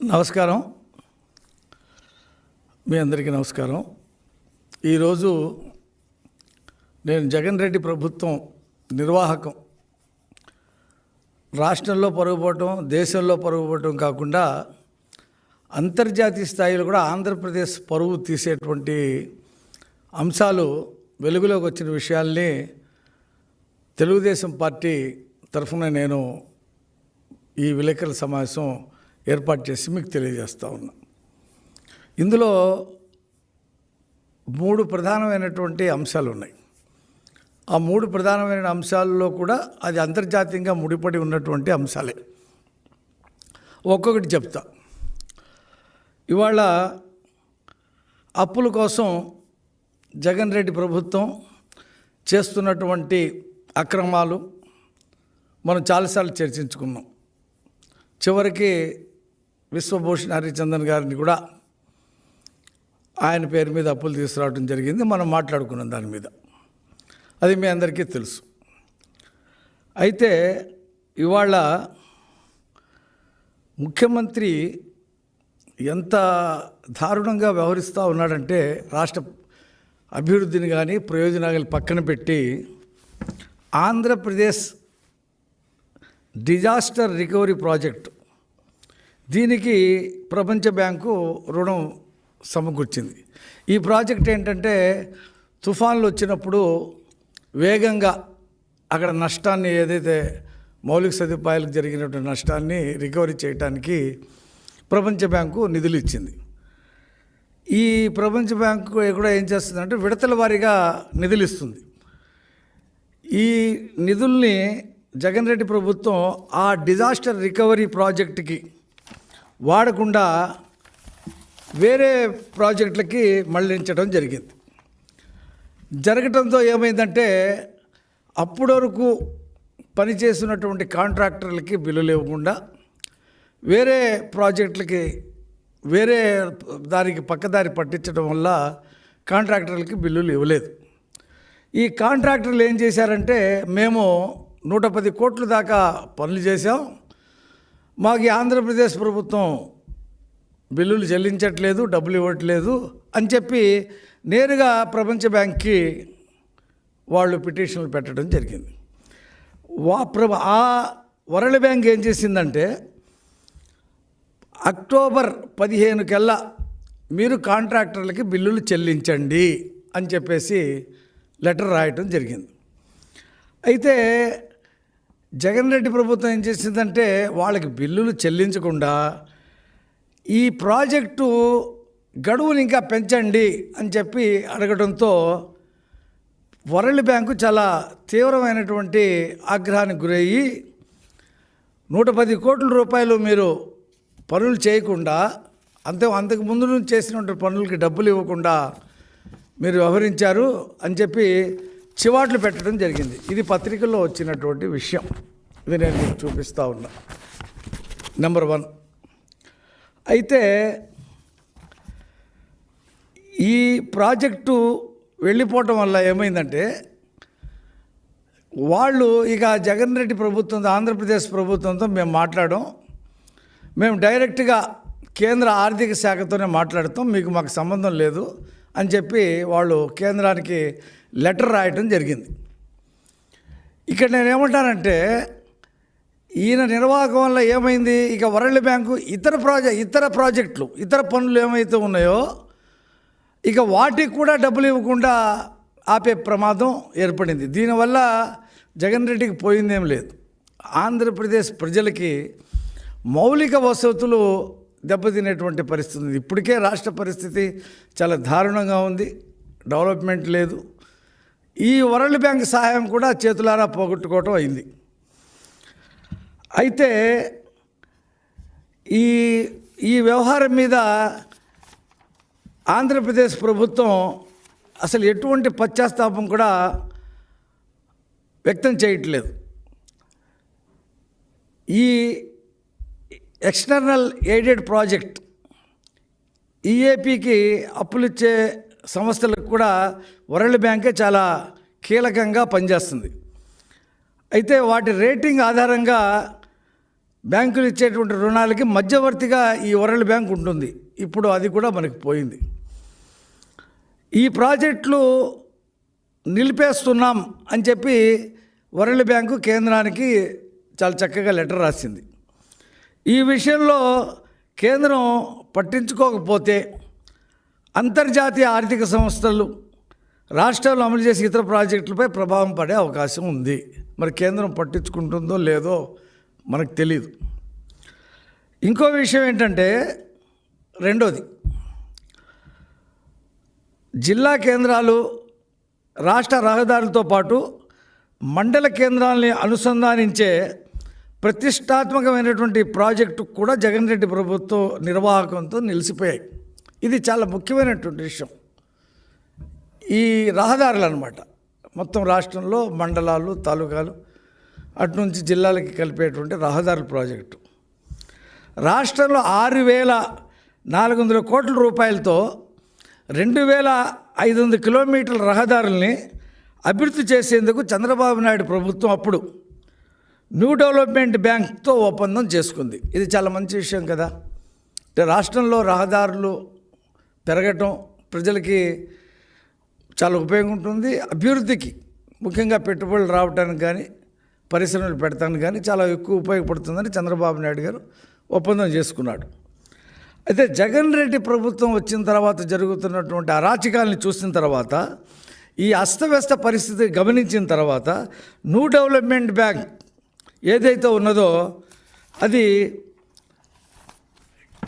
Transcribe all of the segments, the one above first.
నమస్కారం. మీ అందరికీ నమస్కారం. ఈరోజు నేను జగన్ రెడ్డి ప్రభుత్వం నిర్వాహకం. రాష్ట్రంలో పరుగుపోవటం దేశంలో పరుగుపోవటం కాకుండా అంతర్జాతీయ స్థాయిలో కూడా ఆంధ్రప్రదేశ్ పరువు తీసేటువంటి అంశాలు వెలుగులోకి వచ్చిన విషయాల్ని తెలుగుదేశం పార్టీ తరఫున నేను ఈ విలేకరుల సమావేశం ఏర్పాటు చేసి మీకు తెలియజేస్తూ ఉన్నా. ఇందులో మూడు ప్రధానమైనటువంటి అంశాలు ఉన్నాయి. ఆ మూడు ప్రధానమైన అంశాల్లో కూడా అది అంతర్జాతీయంగా ముడిపడి ఉన్నటువంటి అంశాలే. ఒక్కొక్కటి చెప్తా. ఇవాళ అప్పుల కోసం జగన్ రెడ్డి ప్రభుత్వం చేస్తున్నటువంటి అక్రమాలు మనం చాలాసార్లు చర్చించుకున్నాం. చివరికి విశ్వభూషణ్ హరిచందన్ గారిని కూడా ఆయన పేరు మీద అప్పులు తీసుకురావడం జరిగింది. మనం మాట్లాడుకున్నాం దాని మీద. అది మీ అందరికీ తెలుసు. అయితే ఇవాళ ముఖ్యమంత్రి ఎంత దారుణంగా వ్యవహరిస్తూ ఉన్నాడంటే రాష్ట్ర అభివృద్ధిని కానీ ప్రయోజనాలు పక్కన పెట్టి ఆంధ్రప్రదేశ్ డిజాస్టర్ రికవరీ ప్రాజెక్టు. దీనికి ప్రపంచ బ్యాంకు రుణం సమకూర్చింది. ఈ ప్రాజెక్ట్ ఏంటంటే తుఫాన్లు వచ్చినప్పుడు వేగంగా అక్కడ నష్టాన్ని ఏదైతే మౌలిక సదుపాయాలకు జరిగినటువంటి నష్టాన్ని రికవరీ చేయడానికి ప్రపంచ బ్యాంకు నిధులు ఇచ్చింది. ఈ ప్రపంచ బ్యాంకు కూడా ఏం చేస్తుందంటే విడతల వారీగా నిధులు ఇస్తుంది. ఈ నిధుల్ని జగన్ రెడ్డి ప్రభుత్వం ఆ డిజాస్టర్ రికవరీ ప్రాజెక్టుకి వాడకుండా వేరే ప్రాజెక్టులకి మళ్ళించడం జరిగింది. జరగటంతో ఏమైందంటే అప్పటి వరకు పనిచేసినటువంటి కాంట్రాక్టర్లకి బిల్లులు ఇవ్వకుండా వేరే ప్రాజెక్టులకి వేరే దానికి పక్కదారి పట్టించడం వల్ల కాంట్రాక్టర్లకి బిల్లులు ఇవ్వలేదు ఈ కాంట్రాక్టర్లు ఏం చేశారంటే మేము నూట పది కోట్ల దాకా పనులు చేశాం. మాకు ఈ ఆంధ్రప్రదేశ్ ప్రభుత్వం బిల్లులు చెల్లించట్లేదు డబ్బులు ఇవ్వట్లేదు అని చెప్పి నేరుగా ప్రపంచ బ్యాంక్కి వాళ్ళు పిటిషన్లు పెట్టడం జరిగింది. వా ప్రభ ఆ వరల్డ్ బ్యాంక్ ఏం చేసిందంటే అక్టోబర్ పదిహేను కల్లా మీరు కాంట్రాక్టర్లకి బిల్లులు చెల్లించండి అని చెప్పేసి లెటర్ రాయటం జరిగింది. అయితే జగన్ రెడ్డి ప్రభుత్వం ఏం చేసిందంటే వాళ్ళకి బిల్లులు చెల్లించకుండా ఈ ప్రాజెక్టు గడువుని ఇంకా పెంచండి అని చెప్పి అడగడంతో వరల్డ్ బ్యాంకు చాలా తీవ్రమైనటువంటి ఆగ్రహానికి గురయ్యి నూట పది కోట్ల రూపాయలు మీరు పనులు చేయకుండా అంతే అంతకు ముందు నుంచి చేసినటువంటి పనులకి డబ్బులు ఇవ్వకుండా మీరు వ్యవహరించారు అని చెప్పి చివాట్లు పెట్టడం జరిగింది. ఇది పత్రికల్లో వచ్చినటువంటి విషయం. ఇది నేను మీకు చూపిస్తూ ఉన్నా. నెంబర్ వన్ అయితే ఈ ప్రాజెక్టు వెళ్ళిపోవటం వల్ల ఏమైందంటే వాళ్ళు ఇక జగన్ రెడ్డి ప్రభుత్వంతో ఆంధ్రప్రదేశ్ ప్రభుత్వంతో మేము మాట్లాడడం మేము డైరెక్ట్గా కేంద్ర ఆర్థిక శాఖతోనే మాట్లాడతాం మీకు మాకు సంబంధం లేదు. అని చెప్పి వాళ్ళు కేంద్రానికి లెటర్ రాయటం జరిగింది. ఇక్కడ నేను ఏమంటానంటే ఈయన నిర్వాహకం వల్ల ఏమైంది? ఇక వరల్డ్ బ్యాంకు ఇతర ప్రాజెక్ట్ ఇతర ప్రాజెక్టులు ఇతర పనులు ఏమైతే ఉన్నాయో ఇక వాటికి కూడా డబ్బులు ఇవ్వకుండా ఆపే ప్రమాదం ఏర్పడింది. దీనివల్ల జగన్ రెడ్డికి పోయిందేం లేదు. ఆంధ్రప్రదేశ్ ప్రజలకి మౌలిక వసతులు దెబ్బతినేటువంటి పరిస్థితి ఉంది. ఇప్పటికే రాష్ట్ర పరిస్థితి చాలా దారుణంగా ఉంది. డెవలప్మెంట్ లేదు. ఈ వరల్డ్ బ్యాంక్ సహాయం కూడా చేతులారా పోగొట్టుకోవటం అయింది. అయితే ఈ ఈ వ్యవహారం మీద ఆంధ్రప్రదేశ్ ప్రభుత్వం అసలు ఎటువంటి పశ్చాత్తాపం కూడా వ్యక్తం చేయట్లేదు. ఈ ఎక్స్టర్నల్ ఎయిడెడ్ ప్రాజెక్ట్. ఈఏపీకి అప్పులిచ్చే సంస్థలకు కూడా వరల్డ్ బ్యాంకే చాలా కీలకంగా పనిచేస్తుంది. అయితే వాటి రేటింగ్ ఆధారంగా బ్యాంకులు ఇచ్చేటువంటి రుణాలకి మధ్యవర్తిగా ఈ వరల్డ్ బ్యాంక్ ఉంటుంది. ఇప్పుడు అది కూడా మనకి పోయింది. ఈ ప్రాజెక్టులు నిలిపేస్తున్నాం అని చెప్పి వరల్డ్ బ్యాంకు కేంద్రానికి చాలా చక్కగా లెటర్ రాసింది. ఈ విషయంలో కేంద్రం పట్టించుకోకపోతే అంతర్జాతీయ ఆర్థిక సంస్థలు రాష్ట్రాలు అమలు చేసే ఇతర ప్రాజెక్టులపై ప్రభావం పడే అవకాశం ఉంది. మరి కేంద్రం పట్టించుకుంటుందో లేదో మనకు తెలియదు ఇంకో విషయం ఏంటంటే రెండోది. జిల్లా కేంద్రాలు రాష్ట్ర రహదారులతో పాటు మండల కేంద్రాలని అనుసంధానించే ప్రతిష్టాత్మకమైనటువంటి ప్రాజెక్టు కూడా జగన్ రెడ్డి ప్రభుత్వం నిర్వాహకంతో నిలిచిపోయాయి. ఇది చాలా ముఖ్యమైనటువంటి విషయం. ఈ రహదారులు అనమాట మొత్తం రాష్ట్రంలో మండలాలు తాలూకాలు అటు నుంచి జిల్లాలకి కలిపేటువంటి రహదారుల ప్రాజెక్టు. రాష్ట్రంలో ఆరు వేల నాలుగు వందల కోట్ల రూపాయలతో రెండు వేల ఐదు వందల కిలోమీటర్ల రహదారుల్ని అభివృద్ధి చేసేందుకు చంద్రబాబు నాయుడు ప్రభుత్వం అప్పుడు న్యూ డెవలప్మెంట్ బ్యాంక్తో ఒప్పందం చేసుకుంది. ఇది చాలా మంచి విషయం కదా. అంటే రాష్ట్రంలో రహదారులు పెరగటం ప్రజలకి చాలా ఉపయోగం ఉంటుంది. అభివృద్ధికి ముఖ్యంగా పెట్టుబడులు రావడానికి కానీ పరిశ్రమలు పెడతానికి కానీ చాలా ఎక్కువ ఉపయోగపడుతుందని చంద్రబాబు నాయుడు గారు ఒప్పందం చేసుకున్నాడు. అయితే జగన్ రెడ్డి ప్రభుత్వం వచ్చిన తర్వాత జరుగుతున్నటువంటి అరాచకాలను చూసిన తర్వాత ఈ అస్తవ్యస్త పరిస్థితి గమనించిన తర్వాత న్యూ డెవలప్మెంట్ బ్యాంక్ ఏదైతే ఉన్నదో అది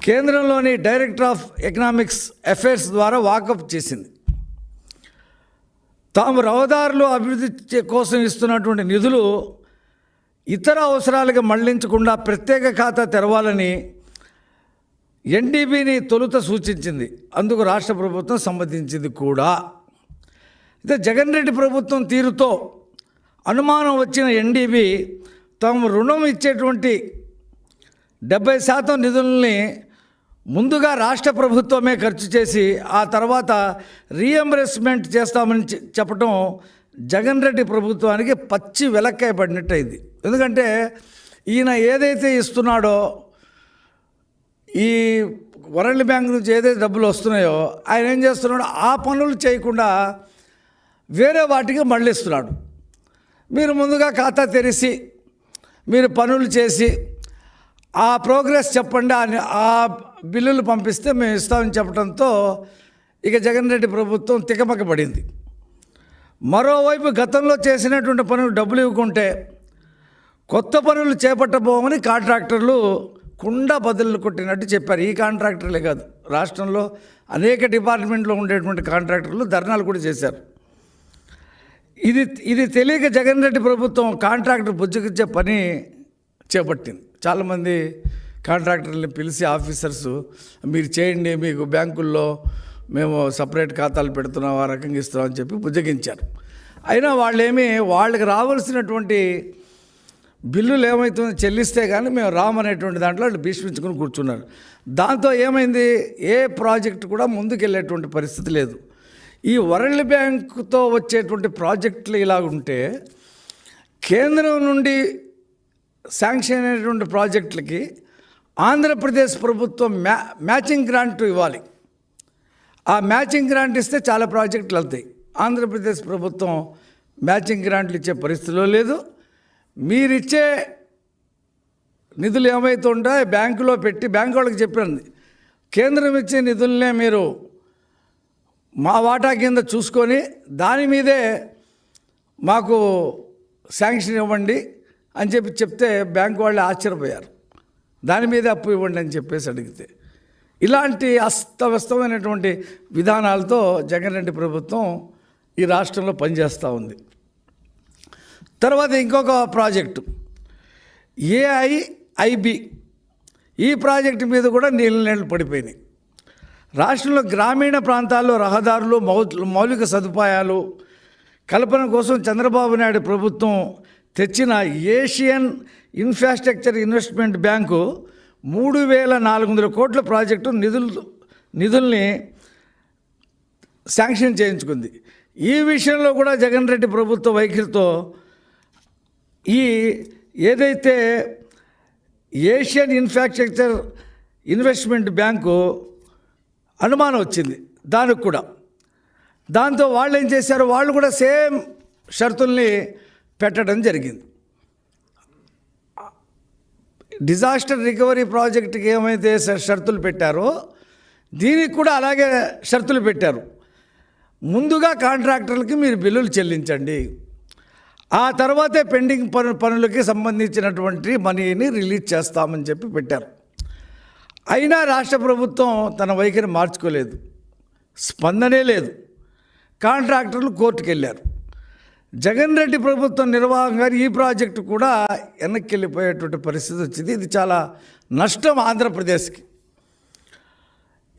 కేంద్రంలోని డైరెక్టర్ ఆఫ్ ఎకనామిక్స్ అఫైర్స్ ద్వారా వాకప్ చేసింది. తాము రహదారులు అభివృద్ధి కోసం ఇస్తున్నటువంటి నిధులు ఇతర అవసరాలకు మళ్ళించకుండా ప్రత్యేక ఖాతా తెరవాలని ఎన్డీబీని తొలుత సూచించింది. అందుకు రాష్ట్ర ప్రభుత్వం సమ్మతించింది కూడా. అయితే జగన్ రెడ్డి ప్రభుత్వం తీరుతో అనుమానం వచ్చిన ఎన్డీబీ తాము రుణం ఇచ్చేటువంటి డెబ్బై శాతం నిధుల్ని ముందుగా రాష్ట్ర ప్రభుత్వమే ఖర్చు చేసి ఆ తర్వాత రీఎంబర్స్మెంట్ చేస్తామని చెప్పడం జగన్ రెడ్డి ప్రభుత్వానికి పచ్చి వెలక్కాయ పడినట్టయింది. ఎందుకంటే ఈయన ఏదైతే ఇస్తున్నాడో ఈ వరల్డ్ బ్యాంక్ నుంచి ఏదైతే డబ్బులు వస్తున్నాయో ఆయన ఏం చేస్తున్నాడో? ఆ పనులు చేయకుండా వేరే వాటికి మళ్ళిస్తున్నాడు. మీరు ముందుగా ఖాతా తెరిచి మీరు పనులు చేసి ఆ ప్రోగ్రెస్ చెప్పండి ఆ- బిల్లులు పంపిస్తే మేము ఇస్తామని చెప్పడంతో ఇక జగన్ రెడ్డి ప్రభుత్వం తికమక పడింది మరోవైపు గతంలో చేసినటువంటి పనులు డబ్బులు ఇవ్వకుంటే కొత్త పనులు చేపట్టబోమని కాంట్రాక్టర్లు కుండ బదులు కొట్టినట్టు చెప్పారు. ఈ కాంట్రాక్టర్లే కాదు రాష్ట్రంలో అనేక డిపార్ట్మెంట్లో ఉండేటువంటి కాంట్రాక్టర్లు ధర్నాలు కూడా చేశారు. ఇది ఇది తెలియక జగన్ రెడ్డి ప్రభుత్వం కాంట్రాక్టర్ బుజ్జగించే పని చేపట్టింది. చాలామంది కాంట్రాక్టర్ని పిలిచి ఆఫీసర్స్ మీరు చేయండి మీకు బ్యాంకుల్లో మేము సపరేట్ ఖాతాలు పెడుతున్నాం ఆ రకంగా ఇస్తున్నామని చెప్పి బుజ్జగించారు. అయినా వాళ్ళేమి వాళ్ళకి రావాల్సినటువంటి బిల్లులు ఏమవుతుందో చెల్లిస్తే కానీ మేము రామనేటువంటి దాంట్లో వాళ్ళు భీష్మించుకుని కూర్చున్నారు. దాంతో ఏమైంది? ఏ ప్రాజెక్ట్ కూడా ముందుకెళ్ళేటువంటి పరిస్థితి లేదు. ఈ వరల్డ్ బ్యాంకుతో వచ్చేటువంటి ప్రాజెక్టులు ఇలా ఉంటే కేంద్రం నుండి శాంక్షన్ అయినటువంటి ప్రాజెక్టులకి ఆంధ్రప్రదేశ్ ప్రభుత్వం మ్యా మ్యాచింగ్ గ్రాంట్ ఇవ్వాలి. ఆ మ్యాచింగ్ గ్రాంట్ ఇస్తే చాలా ప్రాజెక్టులు వెళ్తాయి. ఆంధ్రప్రదేశ్ ప్రభుత్వం మ్యాచింగ్ గ్రాంట్లు ఇచ్చే పరిస్థితిలో లేదు. మీరిచ్చే నిధులు ఏమవుతుంటే బ్యాంకులో పెట్టి బ్యాంకు వాళ్ళకి చెప్పింది కేంద్రం ఇచ్చే నిధులనే మీరు మా వాటా కింద చూసుకొని దాని మీదే మాకు శాంక్షన్ ఇవ్వండి అని చెప్పి చెప్తే బ్యాంకు వాళ్ళు ఆశ్చర్యపోయారు. దాని మీదే అప్పు ఇవ్వండి అని చెప్పేసి అడిగితే. ఇలాంటి అస్తవ్యస్తమైనటువంటి విధానాలతో జగన్ రెడ్డి ప్రభుత్వం ఈ రాష్ట్రంలో పనిచేస్తూ ఉంది. తర్వాత ఇంకొక ప్రాజెక్టు. ఏఐఐబి ఈ ప్రాజెక్టు మీద కూడా నీళ్ళ నీళ్ళు పడిపోయినాయి. రాష్ట్రంలో గ్రామీణ ప్రాంతాల్లో రహదారులు మౌ- మౌలిక సదుపాయాలు కల్పన కోసం చంద్రబాబు నాయుడు ప్రభుత్వం తెచ్చిన ఏషియన్ ఇన్ఫ్రాస్ట్రక్చర్ ఇన్వెస్ట్మెంట్ బ్యాంకు మూడు వేల నాలుగు వందల కోట్ల ప్రాజెక్టు నిధులు నిధుల్ని శాంక్షన్ చేయించుకుంది. ఈ విషయంలో కూడా జగన్ రెడ్డి ప్రభుత్వ వైఖరితో ఈ ఏదైతే ఏషియన్ ఇన్ఫ్రాస్ట్రక్చర్ ఇన్వెస్ట్మెంట్ బ్యాంకు అనుమానం వచ్చింది. దానికి కూడా. దాంతో వాళ్ళు ఏం చేశారు? వాళ్ళు కూడా సేమ్ షరతుల్ని పెట్టడం జరిగింది. డిజాస్టర్ రికవరీ ప్రాజెక్ట్కి ఏమైతే ష- షరతులు పెట్టారో దీనికి కూడా అలాగే షరతులు పెట్టారు. ముందుగా కాంట్రాక్టర్లకి మీరు బిల్లులు చెల్లించండి. ఆ తర్వాతే పెండింగ్ పను పనులకి సంబంధించినటువంటి మనీని రిలీజ్ చేస్తామని చెప్పి పెట్టారు. అయినా రాష్ట్ర ప్రభుత్వం తన వైఖరి మార్చుకోలేదు. స్పందనే లేదు. కాంట్రాక్టర్లు కోర్టుకు వెళ్ళారు జగన్ రెడ్డి ప్రభుత్వం నిర్వాహంగా ఈ ప్రాజెక్టు కూడా వెనక్కి వెళ్ళిపోయేటువంటి పరిస్థితి వచ్చింది. ఇది చాలా నష్టం ఆంధ్రప్రదేశ్కి.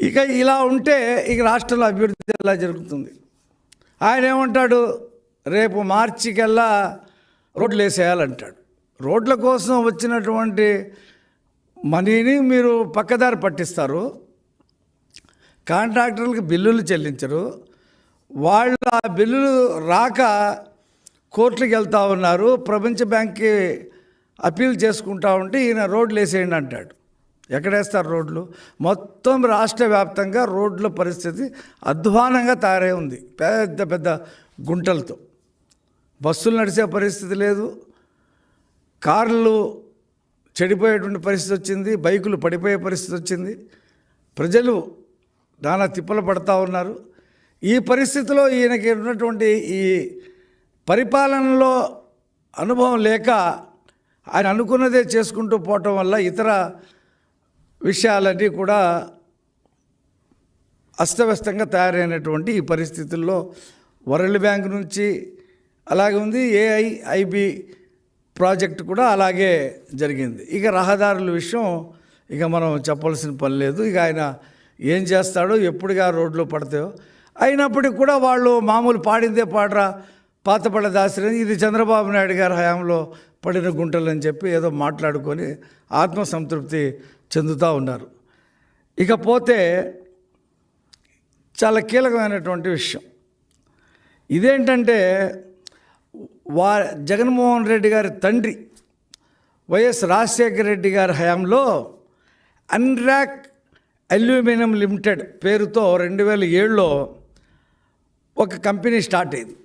ఇక ఇలా ఉంటే ఇక రాష్ట్రంలో అభివృద్ధి ఎలా జరుగుతుంది? ఆయన ఏమంటాడు? రేపు మార్చి కల్లా రోడ్లు వేసేయాలంటాడు. రోడ్ల కోసం వచ్చినటువంటి మనీని మీరు పక్కదారి పట్టిస్తారు. కాంట్రాక్టర్లకు బిల్లులు చెల్లించరు. వాళ్ళ బిల్లులు రాక కోర్టులకు వెళ్తూ ఉన్నారు. ప్రపంచ బ్యాంక్కి అప్పీల్ చేసుకుంటా ఉంటే ఈయన రోడ్లు వేసేయండి అంటాడు. ఎక్కడేస్తారు రోడ్లు? మొత్తం రాష్ట్ర వ్యాప్తంగా రోడ్ల పరిస్థితి అధ్వానంగా తయారై ఉంది. పెద్ద పెద్ద గుంటలతో. బస్సులు నడిచే పరిస్థితి లేదు. కార్లు చెడిపోయేటువంటి పరిస్థితి వచ్చింది బైకులు పడిపోయే పరిస్థితి వచ్చింది. ప్రజలు నానా తిప్పలు పడతా ఉన్నారు. ఈ పరిస్థితిలో ఈయనకి ఉన్నటువంటి ఈ పరిపాలనలో అనుభవం లేక ఆయన అనుకున్నదే చేసుకుంటూ పోవటం వల్ల ఇతర విషయాలన్నీ కూడా అస్తవ్యస్తంగా తయారైనటువంటి ఈ పరిస్థితుల్లో వరల్డ్ బ్యాంక్ నుంచి అలాగే ఉంది ఏఐఐబి ప్రాజెక్ట్ కూడా అలాగే జరిగింది. ఇక రహదారుల విషయం ఇక మనం చెప్పాల్సిన పని లేదు. ఇక ఆయన ఏం చేస్తాడో ఎప్పుడుగా రోడ్లు పడతాయో. అయినప్పటికీ కూడా వాళ్ళు మామూలు పాడిందే పాడరా పాతపడ దాసరి ఇది చంద్రబాబు నాయుడు గారి హయాంలో పడిన గుంటలు అని చెప్పి ఏదో మాట్లాడుకొని ఆత్మసంతృప్తి చెందుతూ ఉన్నారు. ఇకపోతే చాలా కీలకమైనటువంటి విషయం. ఇదేంటంటే వా జగన్మోహన్ రెడ్డి గారి తండ్రి వైఎస్ రాజశేఖర రెడ్డి గారి హయాంలో అన్రాక్ అల్యూమినియం లిమిటెడ్ పేరుతో రెండు వేల ఏడులో ఒక కంపెనీ స్టార్ట్ అయింది.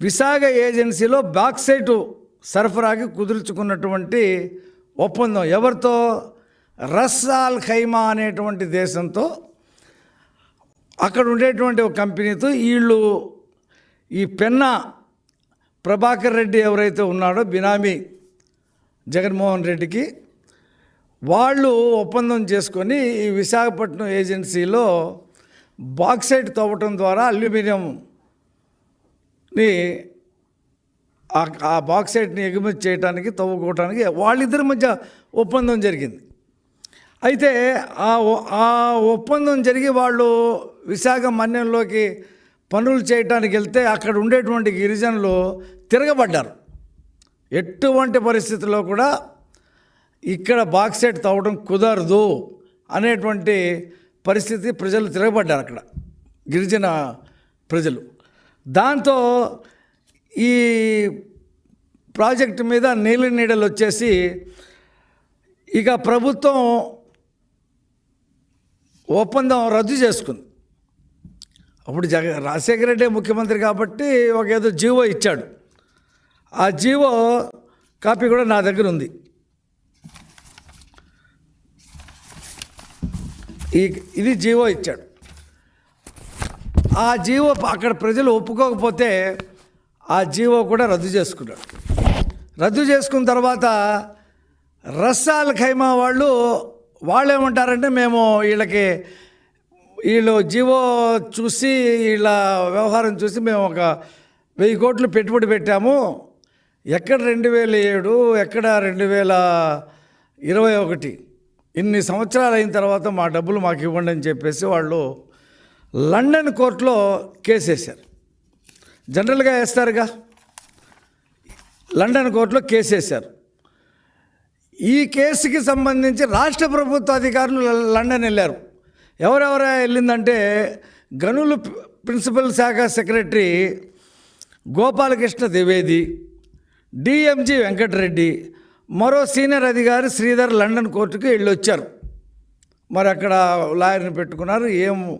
విశాఖ ఏజెన్సీలో బాక్సైటు సరఫరాకి కుదుర్చుకున్నటువంటి ఒప్పందం ఎవరితో? రస్ ఖైమా అనేటువంటి దేశంతో. అక్కడ ఉండేటువంటి ఒక కంపెనీతో వీళ్ళు ఈ పెన్నా ప్రభాకర్ రెడ్డి ఎవరైతే ఉన్నాడో బినామీ జగన్మోహన్ రెడ్డికి వాళ్ళు ఒప్పందం చేసుకొని ఈ విశాఖపట్నం ఏజెన్సీలో బాక్సైట్ తవ్వటం ద్వారా అల్యూమినియంని ఆ- ఆ బాక్సైట్ని ఎగుమతి చేయడానికి తవ్వుకోవటానికి వాళ్ళిద్దరి మధ్య ఒప్పందం జరిగింది. అయితే ఆ ఆ ఒప్పందం జరిగి వాళ్ళు విశాఖ మన్యంలోకి పనులు చేయటానికి వెళ్తే అక్కడ ఉండేటువంటి గిరిజనులు తిరగబడ్డారు. ఎటువంటి పరిస్థితుల్లో కూడా ఇక్కడ బాక్సైట్ తవ్వడం కుదరదు అనేటువంటి పరిస్థితి ప్రజలు తిరగబడ్డారు అక్కడ గిరిజన ప్రజలు. దాంతో ఈ ప్రాజెక్టు మీద నీళ్ళ నీడలు వచ్చేసి ఇక ప్రభుత్వం ఒప్పందం రద్దు చేసుకుంది. అప్పుడు జగ రాజశేఖర రెడ్డి ముఖ్యమంత్రి కాబట్టి ఒక ఏదో జీవో ఇచ్చాడు. ఆ జీవో కాపీ కూడా నా దగ్గర ఉంది. ఈ ఇది జీవో ఇచ్చాడు. ఆ జీవో అక్కడ ప్రజలు ఒప్పుకోకపోతే ఆ జీవో కూడా రద్దు చేసుకున్నాడు. రద్దు చేసుకున్న తర్వాత రస్సాల్ ఖైమా వాళ్ళు వాళ్ళు ఏమంటారంటే మేము వీళ్ళకి వీళ్ళు జీవో చూసి వీళ్ళ వ్యవహారం చూసి మేము ఒక వెయ్యి కోట్లు పెట్టుబడి పెట్టాము. ఎక్కడ రెండు వేల ఏడు ఎక్కడ రెండు వేల ఇరవై ఒకటి. ఇన్ని సంవత్సరాలు అయిన తర్వాత మా డబ్బులు మాకు ఇవ్వండి అని చెప్పేసి వాళ్ళు లండన్ కోర్టులో కేసు వేశారు. జనరల్గా వేస్తారుగా? లండన్ కోర్టులో కేసు వేశారు. ఈ కేసుకి సంబంధించి రాష్ట్ర ప్రభుత్వ అధికారులు లండన్ వెళ్ళారు. ఎవరెవర వెళ్ళిందంటే గనులు ప్రిన్సిపల్ శాఖ సెక్రటరీ గోపాలకృష్ణ ద్వివేది డిఎంజి వెంకటరెడ్డి మరో సీనియర్ అధికారి శ్రీధర్ లండన్ కోర్టుకి వెళ్ళొచ్చారు. మరి అక్కడ లాయర్ని పెట్టుకున్నారు. ఏం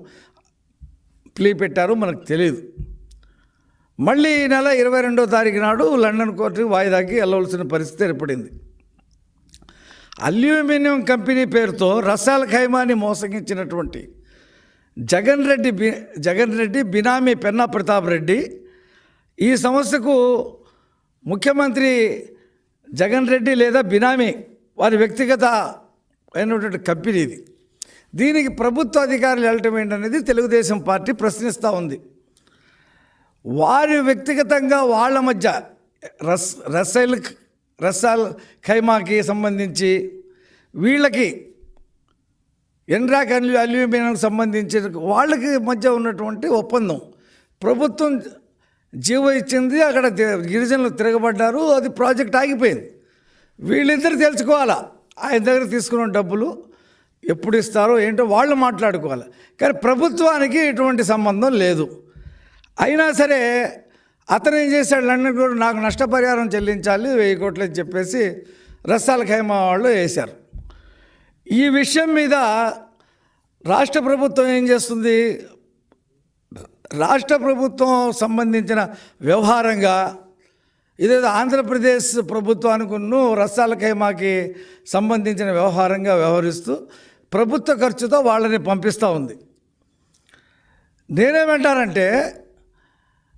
ప్లీ పెట్టారో మనకు తెలియదు మళ్ళీ ఈ నెల ఇరవై రెండో తారీఖు నాడు లండన్ కోర్టుకి వాయిదాకి వెళ్ళవలసిన పరిస్థితి ఏర్పడింది. అల్యూమినియం కంపెనీ పేరుతో రసాల్ ఖైమాని మోసగించినటువంటి జగన్ రెడ్డి బి జగన్ రెడ్డి బినామీ పెన్నా ప్రతాప్ రెడ్డి ఈ సంస్థకు ముఖ్యమంత్రి జగన్ రెడ్డి లేదా బినామీ వారి వ్యక్తిగత అయినటువంటి కంపెనీ ఇది. దీనికి ప్రభుత్వ అధికారులు వెళ్ళటం ఏంటనేది తెలుగుదేశం పార్టీ ప్రశ్నిస్తూ ఉంది. వారి వ్యక్తిగతంగా వాళ్ళ మధ్య రస్ రసైల్ రసాల్ ఖైమాకి సంబంధించి వీళ్ళకి ఎన్రాక్ అల్యూ అల్యూమినియంకి సంబంధించి వాళ్ళకి మధ్య ఉన్నటువంటి ఒప్పందం. ప్రభుత్వం జీవో ఇచ్చింది అక్కడ గిరిజనులు తిరగబడ్డారు అది ప్రాజెక్ట్ ఆగిపోయింది. వీళ్ళిద్దరు తెలుసుకోవాలా? ఆయన దగ్గర తీసుకున్న డబ్బులు ఎప్పుడు ఇస్తారో ఏంటో వాళ్ళు మాట్లాడుకోవాలి. కానీ ప్రభుత్వానికి ఎటువంటి సంబంధం లేదు. అయినా సరే అతను ఏం చేశాడు? లండన్ కూడా నాకు నష్టపరిహారం చెల్లించాలి వెయ్యి కోట్లు అని చెప్పేసి రసాల ఖైమా వాళ్ళు వేశారు. ఈ విషయం మీద రాష్ట్ర ప్రభుత్వం ఏం చేస్తుంది? రాష్ట్ర ప్రభుత్వం సంబంధించిన వ్యవహారంగా ఇదేదో ఆంధ్రప్రదేశ్ ప్రభుత్వానికి రసాల ఖైమాకి సంబంధించిన వ్యవహారంగా వ్యవహరిస్తూ ప్రభుత్వ ఖర్చుతో వాళ్ళని పంపిస్తూ ఉంది. నేనేమంటానంటే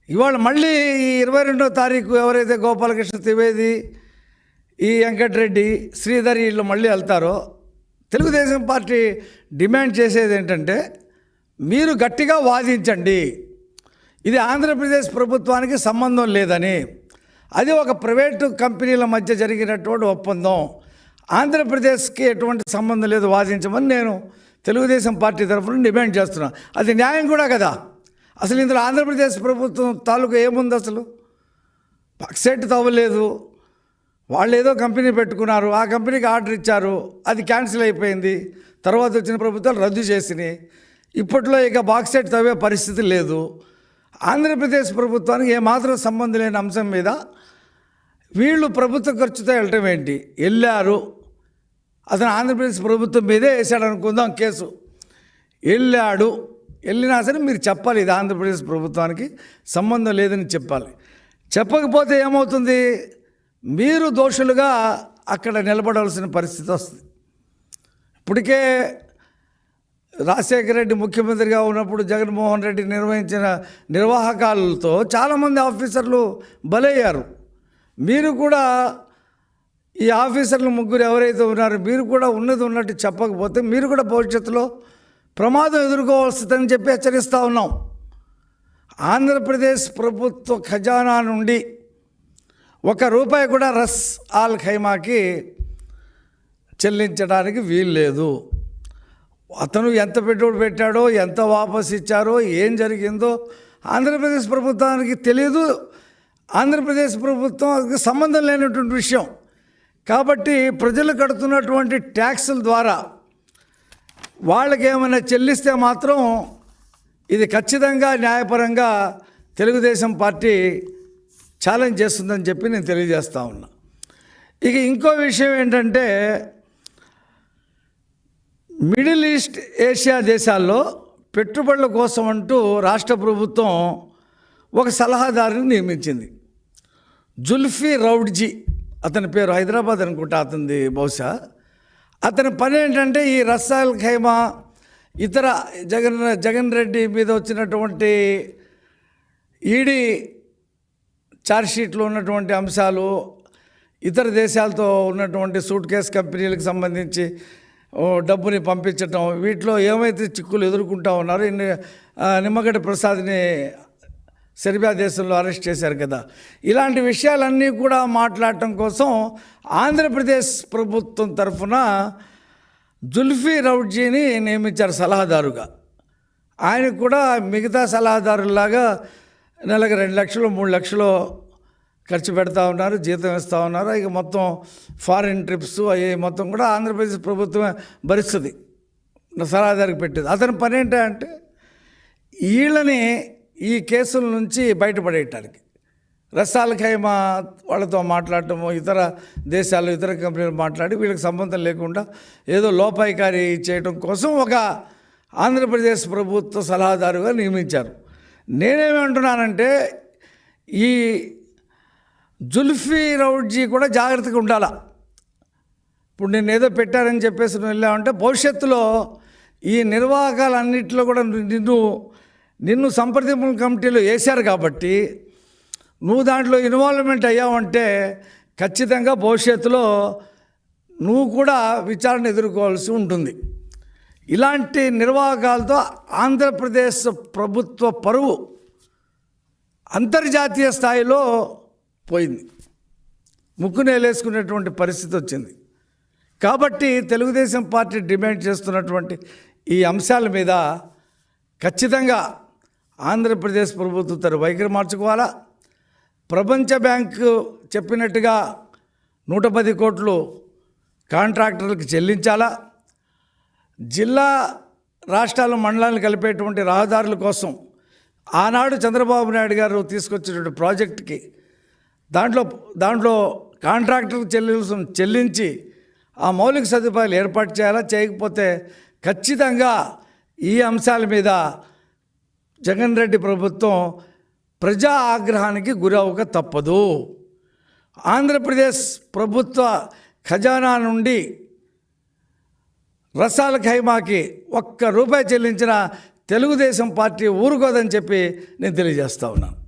ఇవాళ మళ్ళీ ఈ ఇరవై రెండో తారీఖు ఎవరైతే గోపాలకృష్ణ ద్వివేది ఈ వెంకటరెడ్డి శ్రీధర్ వీళ్ళు మళ్ళీ వెళ్తారో తెలుగుదేశం పార్టీ డిమాండ్ చేసేది ఏంటంటే మీరు గట్టిగా వాదించండి. ఇది ఆంధ్రప్రదేశ్ ప్రభుత్వానికి సంబంధం లేదని. అది ఒక ప్రైవేటు కంపెనీల మధ్య జరిగినటువంటి ఒప్పందం. ఆంధ్రప్రదేశ్కి ఎటువంటి సంబంధం లేదు వాదించమని నేను తెలుగుదేశం పార్టీ తరఫున డిమాండ్ చేస్తున్నాను అది న్యాయం కూడా కదా? అసలు ఇందులో ఆంధ్రప్రదేశ్ ప్రభుత్వం తాలూకు ఏముంది అసలు? పక్సెట్ తవ్వలేదు. వాళ్ళు ఏదో కంపెనీ పెట్టుకున్నారు. ఆ కంపెనీకి ఆర్డర్ ఇచ్చారు. అది క్యాన్సిల్ అయిపోయింది. తర్వాత వచ్చిన ప్రభుత్వాలు రద్దు చేసినాయి. ఇప్పట్లో ఇక బాక్సెట్ తవ్వే పరిస్థితి లేదు. ఆంధ్రప్రదేశ్ ప్రభుత్వానికి ఏమాత్రం సంబంధం లేని అంశం మీద వీళ్ళు ప్రభుత్వ ఖర్చుతో వెళ్ళటం ఏంటి? వెళ్ళారు. అతను ఆంధ్రప్రదేశ్ ప్రభుత్వం మీదే వేసాడు అనుకుందాం కేసు. వెళ్ళాడు. వెళ్ళినా సరే మీరు చెప్పాలి ఇది ఆంధ్రప్రదేశ్ ప్రభుత్వానికి సంబంధం లేదని చెప్పాలి. చెప్పకపోతే ఏమవుతుంది? మీరు దోషులుగా అక్కడ నిలబడాల్సిన పరిస్థితి వస్తుంది. ఇప్పటికే రాజశేఖర రెడ్డి ముఖ్యమంత్రిగా ఉన్నప్పుడు జగన్మోహన్ రెడ్డి నిర్వహించిన నిర్వాహకాలతో చాలామంది ఆఫీసర్లు బలయ్యారు. మీరు కూడా ఈ ఆఫీసర్లు ముగ్గురు ఎవరైతే ఉన్నారో మీరు కూడా ఉన్నది ఉన్నట్టు చెప్పకపోతే మీరు కూడా భవిష్యత్తులో ప్రమాదం ఎదుర్కోవాల్సిందని చెప్పి హెచ్చరిస్తూ ఉన్నాం. ఆంధ్రప్రదేశ్ ప్రభుత్వ ఖజానా నుండి ఒక రూపాయి కూడా రస్ ఆల్ ఖైమాకి చెల్లించడానికి వీలు లేదు. అతను ఎంత పెట్టుబడి పెట్టాడో ఎంత వాపస్ ఇచ్చారో ఏం జరిగిందో ఆంధ్రప్రదేశ్ ప్రభుత్వానికి తెలియదు ఆంధ్రప్రదేశ్ ప్రభుత్వం సంబంధం లేనటువంటి విషయం. కాబట్టి ప్రజలు కడుతున్నటువంటి ట్యాక్సుల ద్వారా వాళ్ళకి ఏమైనా చెల్లిస్తే మాత్రం ఇది ఖచ్చితంగా న్యాయపరంగా తెలుగుదేశం పార్టీ ఛాలెంజ్ చేస్తుందని చెప్పి నేను తెలియజేస్తా ఉన్నా. ఇక ఇంకో విషయం ఏంటంటే మిడిల్ ఈస్ట్ ఏషియా దేశాల్లో పెట్టుబడుల కోసం అంటూ రాష్ట్ర ప్రభుత్వం ఒక సలహాదారుని నియమించింది. జుల్ఫీ రౌడ్జీ అతని పేరు హైదరాబాద్ అనుకుంటా అతనిది బహుశా. అతని పని ఏంటంటే ఈ రసాయల్ ఖైమా ఇతర జగన్ జగన్ రెడ్డి మీద వచ్చినటువంటి ఈడీ ఛార్జ్షీట్లో ఉన్నటువంటి అంశాలు ఇతర దేశాలతో ఉన్నటువంటి సూట్ కేస్ కంపెనీలకు సంబంధించి డబ్బుని పంపించటం వీటిలో ఏమైతే చిక్కులు ఎదుర్కొంటా ఉన్నారో నిమ్మగడ్డ ప్రసాద్ని సెర్బియా దేశంలో అరెస్ట్ చేశారు కదా. ఇలాంటి విషయాలన్నీ కూడా మాట్లాడటం కోసం ఆంధ్రప్రదేశ్ ప్రభుత్వం తరఫున జుల్ఫీ రౌడ్జీని నియమించారు సలహాదారుగా. ఆయన కూడా మిగతా సలహాదారులాగా నెలకు రెండు లక్షలు మూడు లక్షలు ఖర్చు పెడతా ఉన్నారు జీతం ఇస్తూ ఉన్నారు. ఇక మొత్తం ఫారిన్ ట్రిప్స్ అవి మొత్తం కూడా ఆంధ్రప్రదేశ్ ప్రభుత్వమే భరిస్తుంది. సలహాదారికి పెట్టేది. అతని పని ఏంటంటే వీళ్ళని ఈ కేసుల నుంచి బయటపడేయటానికి. రసాలఖైమా వాళ్ళతో మాట్లాడటము ఇతర దేశాలు ఇతర కంపెనీలు మాట్లాడి వీళ్ళకి సంబంధం లేకుండా ఏదో లోపాయికారి చేయటం కోసం ఒక ఆంధ్రప్రదేశ్ ప్రభుత్వ సలహాదారుగా నియమించారు. నేనేమంటున్నానంటే ఈ జుల్ఫీ రౌడ్జీ కూడా జాగ్రత్తగా ఉండాలా? ఇప్పుడు నేను ఏదో పెట్టారని చెప్పేసి నువ్వు వెళ్ళావంటే భవిష్యత్తులో ఈ నిర్వాహకాలన్నింటిలో కూడా నిన్ను నిన్ను సంప్రదింపుల కమిటీలో వేశారు కాబట్టి నువ్వు దాంట్లో ఇన్వాల్వ్మెంట్ అయ్యావంటే ఖచ్చితంగా భవిష్యత్తులో నువ్వు కూడా విచారణ ఎదుర్కోవాల్సి ఉంటుంది. ఇలాంటి నిర్వాహకాలతో ఆంధ్రప్రదేశ్ ప్రభుత్వ పరువు అంతర్జాతీయ స్థాయిలో పోయింది. ముక్కునేలేసుకునేటువంటి పరిస్థితి వచ్చింది. కాబట్టి తెలుగుదేశం పార్టీ డిమాండ్ చేస్తున్నటువంటి ఈ అంశాల మీద ఖచ్చితంగా ఆంధ్రప్రదేశ్ ప్రభుత్వం తన వైఖరి మార్చుకోవాలా? ప్రపంచ బ్యాంకు చెప్పినట్టుగా నూట పది కోట్లు కాంట్రాక్టర్లకు చెల్లించాలా? జిల్లా రాష్ట్రాలు మండలాలను కలిపేటువంటి రహదారుల కోసం ఆనాడు చంద్రబాబు నాయుడు గారు తీసుకొచ్చినటువంటి ప్రాజెక్టుకి దాంట్లో దాంట్లో కాంట్రాక్టర్కి చెల్లించ చెల్లించి ఆ మౌలిక సదుపాయాలు ఏర్పాటు చేయాలా? చేయకపోతే ఖచ్చితంగా ఈ అంశాల మీద జగన్ రెడ్డి ప్రభుత్వం ప్రజా ఆగ్రహానికి గురవక తప్పదు. ఆంధ్రప్రదేశ్ ప్రభుత్వ ఖజానా నుండి రసాల ఖైమాకి ఒక్క రూపాయి చెల్లించిన తెలుగుదేశం పార్టీ ఊరుకోదని చెప్పి నేను తెలియజేస్తా ఉన్నాను.